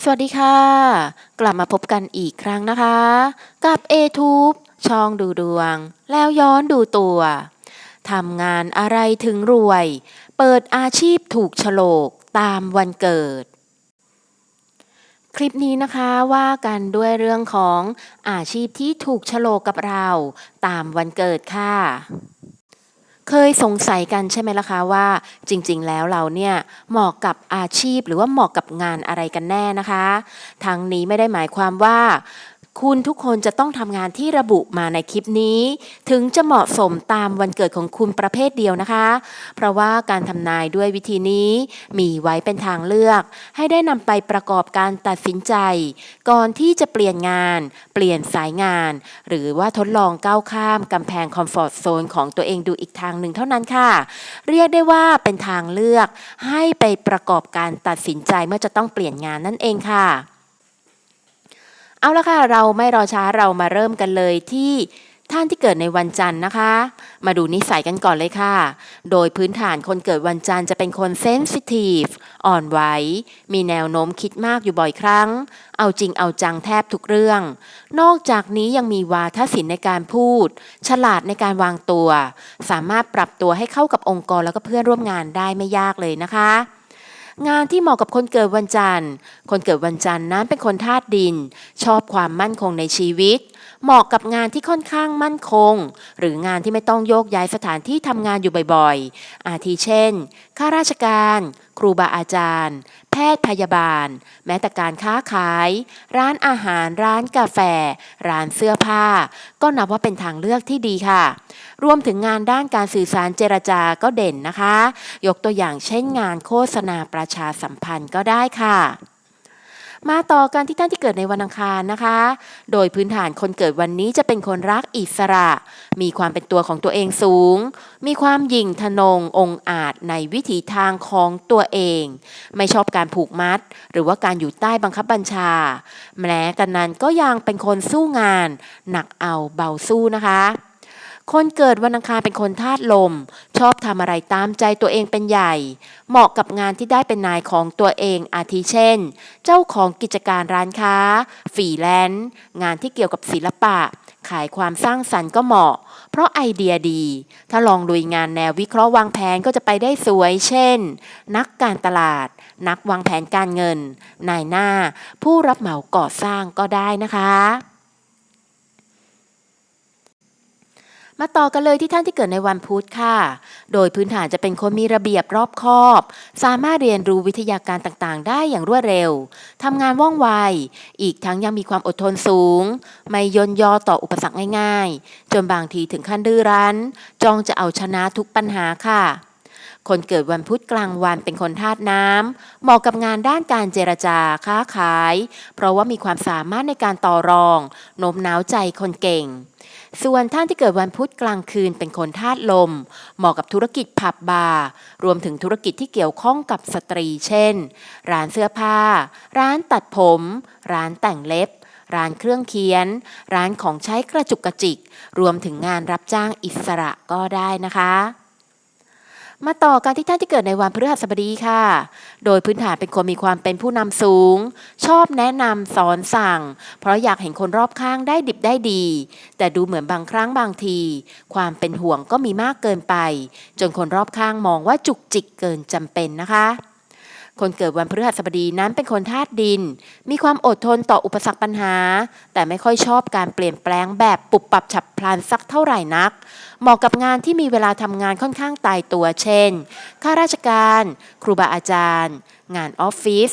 สวัสดีค่ะ กลับมาพบกันอีกครั้งนะคะ กับ a t u b e ช่องดูดวง แล้วย้อนดูตัวทำงานอะไรถึงรวย เปิดอาชีพถูกโฉลกตามวันเกิด คลิปนี้นะคะว่ากันด้วยเรื่องของอาชีพที่ถูกโฉลกกับเรา ตามวันเกิดค่ะ เคยสงสัยกันใช่ไหมล่ะคะว่า จริงๆ แล้วเราเนี่ยเหมาะกับอาชีพหรือว่าเหมาะกับงานอะไรกันแน่นะคะ ทั้งนี้ไม่ได้หมายความว่า คุณทุกคนจะต้องทำงานที่ระบุมาในคลิปนี้ ถึงจะเหมาะสมตามวันเกิดของคุณประเภทเดียวนะคะ เพราะว่าการทำนายด้วยวิธีนี้ มีไว้เป็นทางเลือก ให้ได้นำไปประกอบการตัดสินใจ ก่อนที่จะเปลี่ยนงาน เปลี่ยนสายงาน หรือว่าทดลองก้าวข้ามกำแพงคอมฟอร์ทโซนของตัวเองดูอีกทางหนึ่งเท่านั้นค่ะ เรียกได้ว่าเป็นทางเลือก ให้ไปประกอบการตัดสินใจเมื่อจะต้องเปลี่ยนงานนั่นเองค่ะ เอาละค่ะ เราไม่รอช้าเรามาเริ่มกันเลยที่ท่านที่เกิดในวันจันทร์นะคะ มาดูนิสัยกันก่อนเลยค่ะ โดยพื้นฐานคนเกิดวันจันทร์จะเป็นคนเซนซิทีฟอ่อนไหว มีแนวโน้มคิดมากอยู่บ่อยครั้ง เอาจริงเอาจังแทบทุกเรื่อง นอกจากนี้ยังมีวาทศิลป์ในการพูด ฉลาดในการวางตัว สามารถปรับตัวให้เข้ากับองค์กรแล้วก็เพื่อนร่วมงานได้ไม่ยากเลยนะคะ งานที่เหมาะกับคนเกิดวันจันทร์ คนเกิดวันจันทร์นั้นเป็นคนธาตุดิน ชอบความมั่นคงในชีวิต เหมาะกับงานที่ค่อนข้างมั่นคง หรืองานที่ไม่ต้องโยกย้ายสถานที่ทำงานอยู่บ่อยๆ อาทิเช่นข้าราชการ ครูบาอาจารย์ แพทย์พยาบาล แม้แต่การค้าขาย ร้านอาหาร ร้านกาแฟ ร้านเสื้อผ้า ก็นับว่าเป็นทางเลือกที่ดีค่ะ รวมถึงงานด้านการสื่อสารเจรจาก็เด่นนะคะ ยกตัวอย่างเช่นงานโฆษณาประชาสัมพันธ์ก็ได้ค่ะ มาต่อกันที่ท่านที่เกิดในวันอังคารนะคะ โดยพื้นฐานคนเกิดวันนี้จะเป็นคนรักอิสระ มีความเป็นตัวของตัวเองสูง มีความหยิ่งทะนงองอาจในวิถีทางของตัวเอง ไม่ชอบการผูกมัด หรือว่าการอยู่ใต้บังคับบัญชา แม้กันนั้นก็ยังเป็นคนสู้งาน หนักเอาเบาสู้นะคะ คนเกิดวันอังคารเป็นคนธาตุลม ชอบทำอะไรตามใจตัวเองเป็นใหญ่ เหมาะกับงานที่ได้เป็นนายของตัวเองอาทิเช่น เจ้าของกิจการร้านค้าฟรีแลนซ์งานที่เกี่ยวกับศิลปะ ขายความสร้างสรรค์ก็เหมาะ เพราะไอเดียดี ถ้าลองลุยงานแนววิเคราะห์วางแผนก็จะไปได้สวย เช่น นักการตลาด นักวางแผนการเงิน นายหน้า ผู้รับเหมาก่อสร้างก็ได้นะคะ มาต่อกันเลยที่ท่านที่เกิดในวันพุธค่ะ โดยพื้นฐานจะเป็นคนมีระเบียบรอบคอบ สามารถเรียนรู้วิทยาการต่างๆ ได้อย่างรวดเร็ว ทำงานว่องไว อีกทั้งยังมีความอดทนสูง ไม่ย่นย่อต่ออุปสรรคง่ายๆ จนบางทีถึงขั้นดื้อรั้นจองจะเอาชนะทุกปัญหาค่ะ คนเกิดวันพุธกลางวันเป็นคนธาตุน้ำเหมาะกับงานด้านการเจรจาค้าขาย เพราะว่ามีความสามารถในการต่อรองโน้มน้าวใจคนเก่ง ส่วนท่านที่เกิดวันพุธกลางคืนเป็นคนธาตุลม เหมาะกับธุรกิจผับบาร์รวมถึงธุรกิจที่เกี่ยวข้องกับสตรี เช่น ร้านเสื้อผ้า ร้านตัดผม ร้านแต่งเล็บ ร้านเครื่องเขียน ร้านของใช้กระจุกกระจิก รวมถึงงานรับจ้างอิสระก็ได้นะคะ มาต่อการที่ท่านที่เกิดในวันพฤหัสบดีค่ะ โดยพื้นฐานเป็นคนมีความเป็นผู้นำสูง ชอบแนะนำสอนสั่ง เพราะอยากเห็นคนรอบข้างได้ดิบได้ดี แต่ดูเหมือนบางครั้งบางที ความเป็นห่วงก็มีมากเกินไป จนคนรอบข้างมองว่าจุกจิกเกินจำเป็นนะคะ คนเกิดวันพฤหัสบดีนั้นเป็นคนธาตุดิน มีความอดทนต่ออุปสรรคปัญหา แต่ไม่ค่อยชอบการเปลี่ยนแปลงแบบปุบปับฉับพลันสักเท่าไหร่นัก เหมาะกับงานที่มีเวลาทำงานค่อนข้างตายตัว เช่น ข้าราชการ ครูบาอาจารย์ งานออฟฟิศ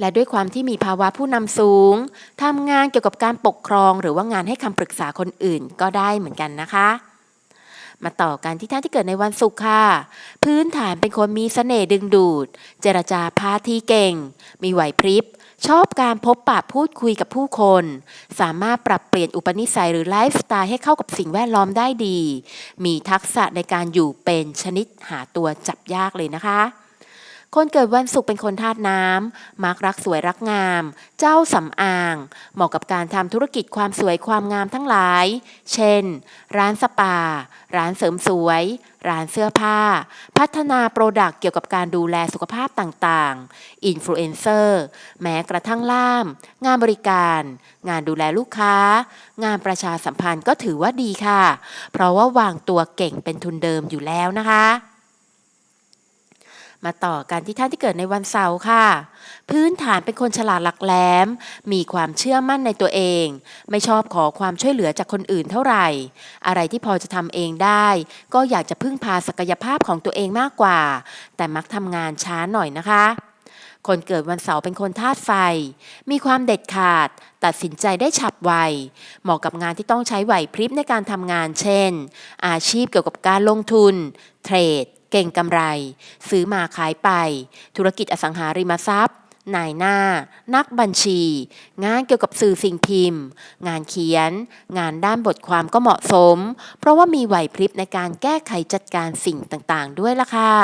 และด้วยความที่มีภาวะผู้นำสูงทำงานเกี่ยวกับการปกครอง หรือว่างานให้คำปรึกษาคนอื่นก็ได้เหมือนกันนะคะ มาต่อกันที่ท่านที่เกิดในวันศุกร์ค่ะ พื้นฐานเป็นคนมีเสน่ห์ดึงดูด เจรจาพาทีเก่ง มีไหวพริบ ชอบการพบปะพูดคุยกับผู้คน สามารถปรับเปลี่ยนอุปนิสัยหรือไลฟ์สไตล์ให้เข้ากับสิ่งแวดล้อมได้ดี มีทักษะในการอยู่เป็นชนิดหาตัวจับยากเลยนะคะ คนเกิดวันศุกร์เป็นคนธาตุน้ำมักรักสวยรักงาม เจ้าสำอาง เหมาะกับการทำธุรกิจความสวยความงามทั้งหลาย เช่น ร้านสปา ร้านเสริมสวย ร้านเสื้อผ้า พัฒนาโปรดักต์เกี่ยวกับการดูแลสุขภาพต่างๆ อินฟลูเอนเซอร์ แม้กระทั่งล่าม งานบริการ งานดูแลลูกค้า งานประชาสัมพันธ์ก็ถือว่าดีค่ะ เพราะว่าวางตัวเก่งเป็นทุนเดิมอยู่แล้วนะคะ มาต่อกันที่ท่านที่เกิดในวันเสาร์ค่ะ พื้นฐานเป็นคนฉลาดหลักแหลม มีความเชื่อมั่นในตัวเอง ไม่ชอบขอความช่วยเหลือจากคนอื่นเท่าไหร่ อะไรที่พอจะทำเองได้ ก็อยากจะพึ่งพาศักยภาพของตัวเองมากกว่า แต่มักทำงานช้าหน่อยนะคะคนเกิดวันเสาร์เป็นคนธาตุไฟ มีความเด็ดขาด ตัดสินใจได้ฉับไว เหมาะกับงานที่ต้องใช้ไหวพริบในการทำงาน เช่น อาชีพเกี่ยวกับการลงทุน เทรด เก่งกำไร ซื้อมาขายไป ธุรกิจอสังหาริมทรัพย์ นายหน้า นักบัญชี งานเกี่ยวกับสื่อสิ่งพิมพ์ งานเขียน งานด้านบทความก็เหมาะสม เพราะว่ามีไหวพริบในการแก้ไขจัดการสิ่งต่างๆ ด้วยล่ะค่ะ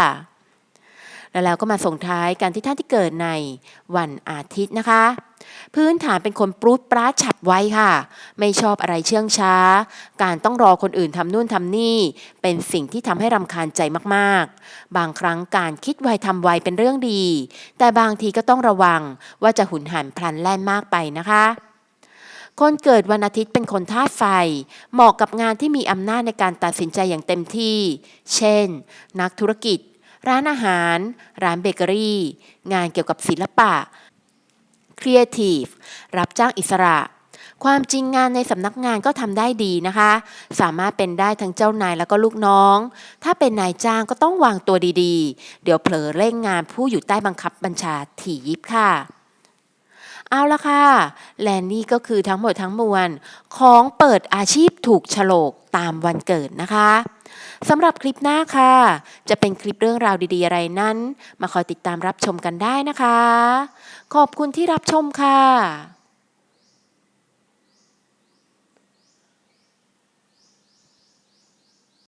แล้วเราก็มาส่งท้ายกันที่ท่านที่เกิดในวันอาทิตย์นะคะ พื้นฐานเป็นคนปรูดปราดฉับไวค่ะ ไม่ชอบอะไรเชื่องช้า การต้องรอคนอื่นทำนู่นทำนี่ เป็นสิ่งที่ทำให้รำคาญใจมากๆ บางครั้งการคิดไวทำไวเป็นเรื่องดี แต่บางทีก็ต้องระวังว่าจะหุนหันพลันแล่นมากไปนะคะคนเกิดวันอาทิตย์เป็นคนธาตุไฟ เหมาะกับงานที่มีอำนาจในการตัดสินใจอย่างเต็มที่ เช่น นักธุรกิจ ร้านอาหาร ร้านเบเกอรี่ งานเกี่ยวกับศิลปะ ครีเอทีฟรับจ้างอิสระ ความจริงงานในสำนักงานก็ทำได้ดีนะคะ สามารถเป็นได้ทั้งเจ้านายแล้วก็ลูกน้อง ถ้าเป็นนายจ้างก็ต้องวางตัวดีๆ เดี๋ยวเผลอเร่งงานผู้อยู่ใต้บังคับบัญชาถี่ยิบค่ะเอาละค่ะ และนี่ก็คือทั้งหมดทั้งมวล ของเปิดอาชีพถูกฉลกตามวันเกิดนะคะ สำหรับคลิปหน้าค่ะ จะเป็นคลิปเรื่องราวดี ๆ อะไรนั้น มาคอยติดตามรับชมกันได้นะคะ ขอบคุณที่รับชมค่ะ